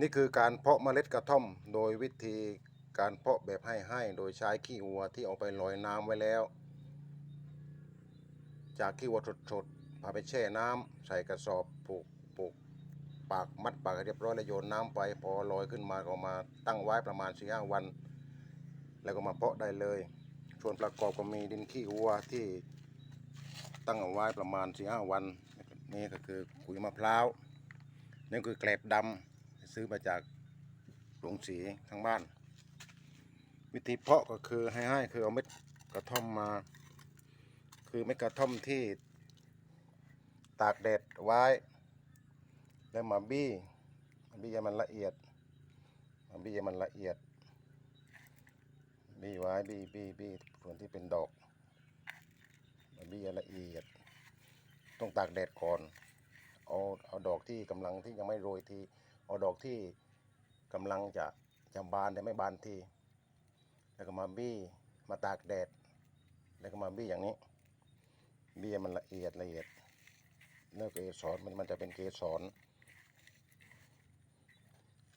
นี่คือการเพาะเมล็ดกระท่อม โดยวิธีการเพาะแบบให้ให้โดยใช้ขี้วัวที่เอาไปลอยน้ำไว้แล้ว จากขี้วัวสดๆพาไปแช่น้ำใส่กระสอบผูกผูกปากมัดปากเรียบร้อยแล้วโยนน้ำไป พอลอยขึ้นมาก็เอามาตั้งไว้ประมาณ4ีหวัน แล้วก็มาเพาะได้เลย ส่วนประกอบก็มีดินขี้วัวที่ตั้งเอาไว้ประมาณ4ีหวัน นี่ก็คือขุยมะพร้าวนี่คือแกลบดำ ซื้อมาจากโรงสีทางบ้าน วิธีเพาะก็คือให้ให้คือเอาเม็ดกระท่อมมา คือเม็ดกระท่อมที่ตากแดดไว้ แล้วมาบี้มาบี้ให้มันละเอียดมาบี้ให้มันละเอียด บี้ไว้บี้บี้บี้ส่วนที่เป็นดอกมาบี้ให้ละเอียด ต้องตากแดดก่อน เอาเอาดอกที่กำลังที่ยังไม่โรยที เอาดอกที่กำลังจะจะบานแต่ไม่บานที แล้วก็มาบี้มาตากแดด แล้วก็มาบี้อย่างนี้ บี้มันละเอียดละเอียดเนื้อเกสรมันมันจะเป็นเกสร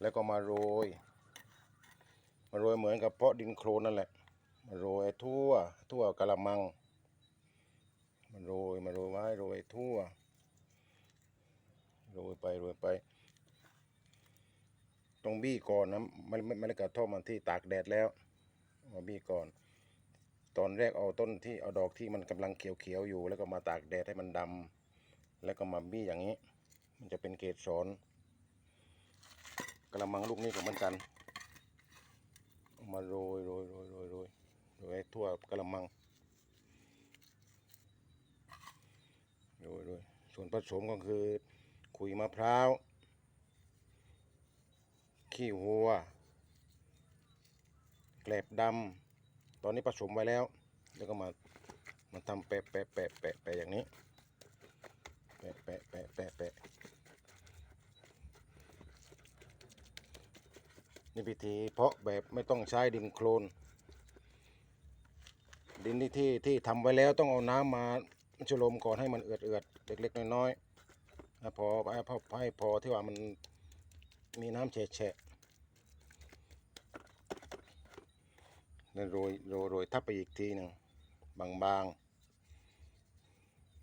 แล้วก็มาโรย มาโรยเหมือนกับเพาะดินโคลนนั่นแหละ มาโรยทั่ว ทั่วกะละมัง มาโรยมาโรยไว้โรยทั่ว โรยไปโรยไป บี้ก่อนนะไม่ไม่ไม่ได้กระท่อมมันที่ตากแดดแล้วมาบี้ก่อน ตอนแรกเอาต้นที่เอาดอกที่มันกำลังเขียวๆอยู่ แล้วก็มาตากแดดให้มันดำแล้วก็มาบี้อย่างนี้ มันจะเป็นเกสรกระมังลูกนี้ก็เหมือนกันมาโรยโรยโรยโรยโรยโรยทั่วกระมังโรยโรยส่วนผสมก็คือขุยมะพร้าว ขี้วัว แกลบดำ ตอนนี้ผสมไว้แล้ว แล้วก็มา มาทำแปะแปะแปะแปะแปะอย่างนี้ แปะแปะแปะแปะแปะนี่พิธีเพาะแบบไม่ต้องใช้ดินโคลน ดินที่ที่ที่ทำไว้แล้วต้องเอาน้ำมาชโลมก่อนให้มันเอือดเอือดเล็กๆน้อยๆนะพอให้พอให้พอที่ว่ามันมีน้ำแฉะ แล้วโรยโรยโรยทับไปอีกทีหนึ่งบาง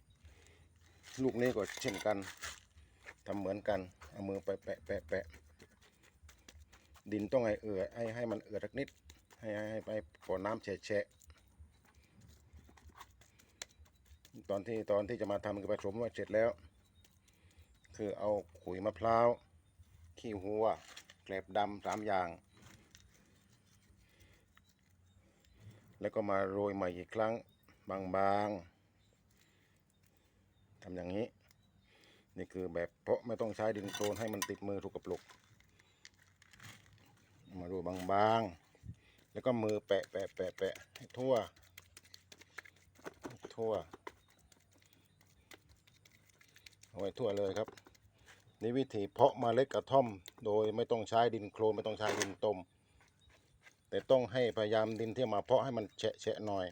ๆ ลูกนี้ก็เช่นกันทำเหมือนกันเอามือไปแปะแปะแปะดินต้องให้เอือดให้ให้มันเอือสักนิด ให้ให้ให้ไปพอน้ำแฉะตอนที่ตอนที่จะมาทำคือผสมไว้เสร็จแล้ว คือเอาขุยมะพร้าว ขี้หัวแกลบดำสามอย่าง แล้วก็มาโรยใหม่อีกครั้งบางๆทำอย่างนี้ นี่คือแบบเพาะไม่ต้องใช้ดินโคลนให้มันติดมือถูกกับปลุก มาโรยบางๆ แล้วก็มือแปะแปะแปะแปะให้ทั่ว ทั่วเอาไว้ทั่วเลยครับนี่วิธีเพาะเมล็ดกระท่อม โดยไม่ต้องใช้ดินโคลนไม่ต้องใช้ดินต้ม แต่ต้องให้พยายามดินที่มาเพาะให้มันแฉะแฉะหน่อย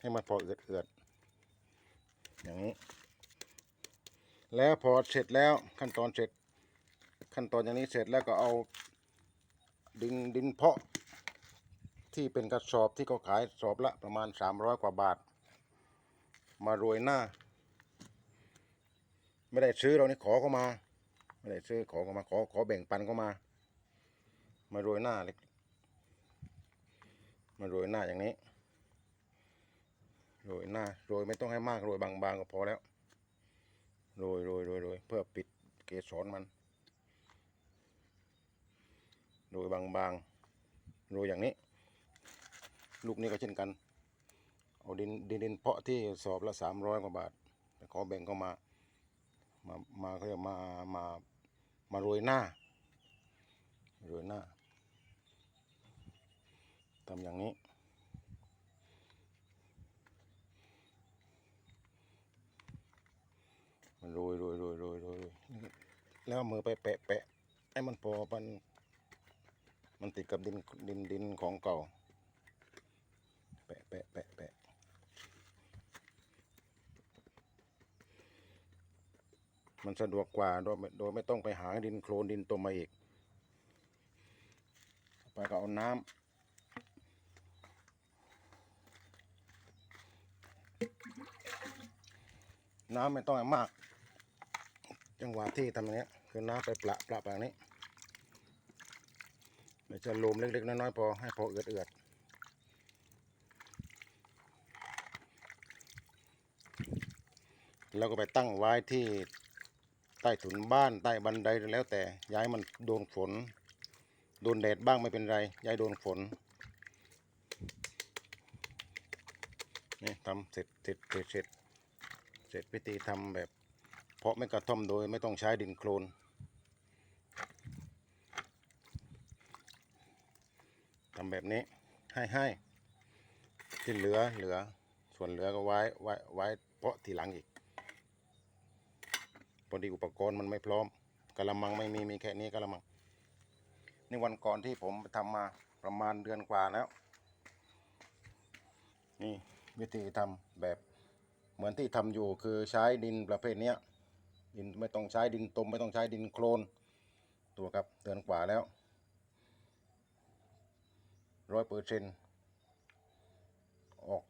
ให้มันพอเอือดเอือดอย่างนี้ แล้วพอเสร็จแล้วขั้นตอนเสร็จ ขั้นตอนอย่างนี้เสร็จแล้วก็เอาดินดินเพาะ ที่เป็นกระสอบที่เขาขายสอบละประมาณ 300 กว่าบาท มาโรยหน้า ไม่ได้ซื้อเรานี่ขอเขามา ไม่ได้ซื้อขอเขามาขอขอแบ่งปันเขามา มาโรยหน้าเล็กมาโรยหน้าอย่างนี้โรยหน้าโรยไม่ต้องให้มากโรยบางๆก็พอแล้วโรยโรยโรยโรยเพื่อปิดเกสรมันโรยบางๆโรยอย่างนี้ ลูกนี้ก็เช่นกัน เอาดินดินดินเพาะที่สอบละสามร้อยกว่าบาทแต่ขอแบ่งเข้ามามามาเขาเรียกมามามาโรยหน้าโรยหน้า ทำอย่างนี้ มันโรยโรยโรยโรยโรยแล้วมือไปแปะแปะให้มันพอมันมันติดกับดินดินดินของเก่า แปะแปะแปะแปะมันสะดวกกว่าโดยโดยไม่ต้องไปหาดินโคลนดินตมมาอีก ไปก็เอาน้ำ น้ำไม่ต้องมาก จังหวะที่ทำอย่างนี้ยคือน้ำไปประประแบบนี้ไม่จะลมเล็กๆน้อยๆพอให้พอเอือดๆแล้วก็ไปตั้งไว้ที่ใต้ถุนบ้านใต้บันไดแล้วแต่ย้ายมันโดนฝน โดนแดดบ้างไม่เป็นไร ย้ายโดนฝนนี่ทำเสร็จเสร็จเสร็จ เสร็จเสร็จวิธีทำแบบ เพราะไม่กระท่อมโดยไม่ต้องใช้ดินโคลนทำแบบนี้ให้ให้ที่เหลือเหลือส่วนเหลือก็ไว้ไว้ไว้เพาะทีหลังอีกพอดีอุปกรณ์มันไม่พร้อมกระมังไม่มีมีแค่นี้กระมังนี่วันก่อนที่ผมทำมาประมาณเดือนกว่าแล้ว นี่วิธีทำแบบ เหมือนที่ทำอยู่คือใช้ดินประเภทเนี้ยดินไม่ต้องใช้ดินตมไม่ต้องใช้ดินโคลนตัวครับเดือนกว่าแล้วร้อยเปอร์เซนออก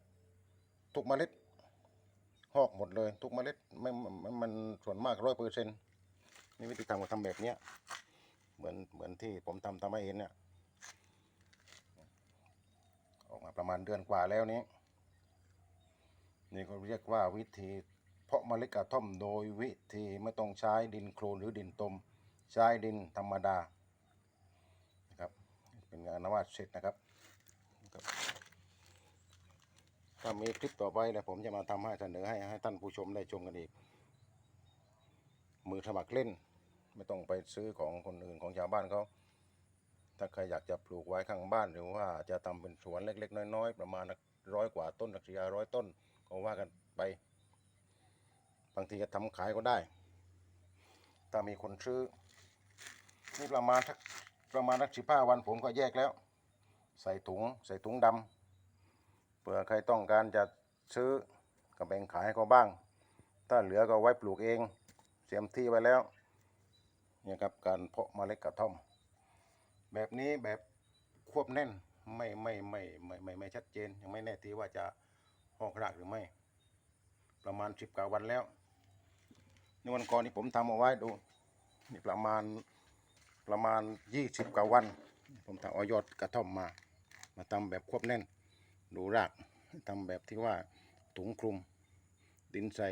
ทุกเมล็ดหอกหมดเลย ทุกเมล็ดไม่ไม่มันส่วนมากร้อยเปอร์เซนนี่วิธีทำก็ทำแบบเนี้ยเหมือนเหมือนที่ผมทำทำให้เห็นเนี่ยออกมาประมาณเดือนกว่าแล้วนี้ นี่เขาเรียกว่าวิธีเพาะเมล็ดกระท่อมโดยวิธีไม่ต้องใช้ดินโคลนหรือดินตม ใช้ดินธรรมดานะครับเป็นงานนวัดเสร็จนะครับถ้ามีคลิปต่อไปแล้วผมจะมาทำให้เสนอให้ให้ท่านผู้ชมได้ชมกันอีก มือสมัครเล่น ไม่ต้องไปซื้อของคนอื่นของชาวบ้านเขาถ้าใครอยากจะปลูกไว้ข้างบ้านหรือว่าจะทำเป็นสวนเล็ก ๆ น้อย ๆ ประมาณร้อยกว่าต้นสักสี่ร้อยต้น ก็ว่ากันไป บางทีจะทำขายก็ได้ ถ้ามีคนซื้อนี่ประมาณสักประมาณสักสิบห้าวันผมก็แยกแล้ว ใส่ถุงใส่ถุงดำเผื่อใครต้องการจะซื้อก็แบ่งขายให้เขาบ้าง ถ้าเหลือก็ไว้ปลูกเองเตรียมที่ไว้แล้วนี่ครับการเพาะเมล็ดกระท่อม แบบนี้แบบควบแน่นไม่ไม่ไม่ไม่ไม่ไม่ชัดเจนยังไม่แน่ทีว่าจะ ออกรากหรือไม่ ประมาณสิบกว่าวันแล้วในวันก่อนที่ผมทำเอาไว้ดูนี่ประมาณประมาณยี่สิบกว่าวัน ผมทำเอายอดกระท่อมมา มาทำแบบควบแน่น ดูรากทำแบบที่ว่าถุงคลุม ดินใส่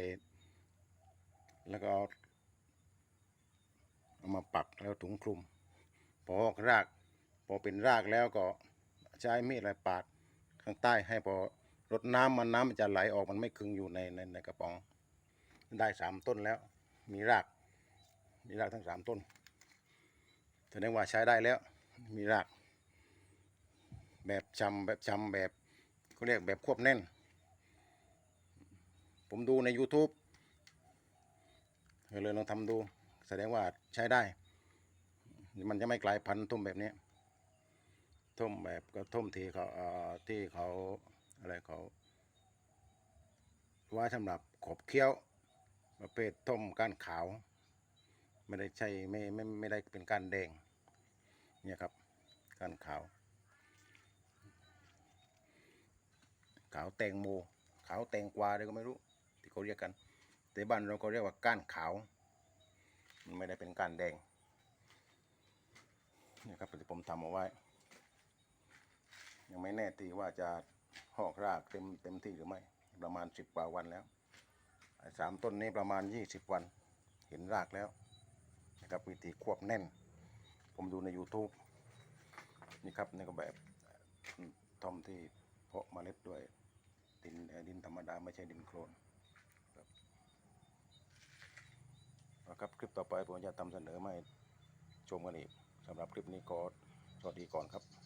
แล้วก็เอาเอามาปักแล้วถุงคลุมพอออกราก พอเป็นรากแล้วก็ใช้มีดอะไรปาดข้างใต้ให้พอ รดน้ำมันน้ำมันจะไหลออกมันไม่คึงอยู่ในในในกระป๋อง ได้สามต้นแล้ว มีราก มีรากทั้งสามต้นแสดงว่าใช้ได้แล้ว มีราก แบบชำแบบชำแบบเขาเรียกแบบควบแน่น ผมดูใน YouTube เลยลองทำดู แสดงว่าใช้ได้ มันจะไม่กลายพันธุ์ทุ่มแบบนี้ทุ่มแบบก็ทุ่มที่เขาที่เขา อะไรเขาไว่าสำหรับขบเคี้ยว ประเภทต้มก้านขาว ไม่ได้ใช่ไม่ไม่ไม่ได้เป็นก้านแดง เนี่ยครับก้านขาว ขาวแตงโม ขาวแตงกวาอะไรก็ไม่รู้ ที่เขาเรียกกัน แต่บ้านเราก็เรียกว่าก้านขาวมันไม่ได้เป็นก้านแดงนี่ครับที่ผมทำเอาไว้ ยังไม่แน่ตีว่าจะ หอกรากเต็มเต็มที่หรือไม่ ประมาณสิบกว่าวันแล้วสามต้นนี้ประมาณยี่สิบวัน เห็นรากแล้วนะครับวิธีควบแน่น ผมดูใน YouTube นี่ครับนี่ก็แบบทอมที่เพาะเมล็ดด้วยดินดินธรรมดาไม่ใช่ดินโคลนครับครับคลิปต่อไปผมจะทำเสนอมาให้ชมกันอีกสำหรับคลิปนี้ก็สวัสดีก่อนครับ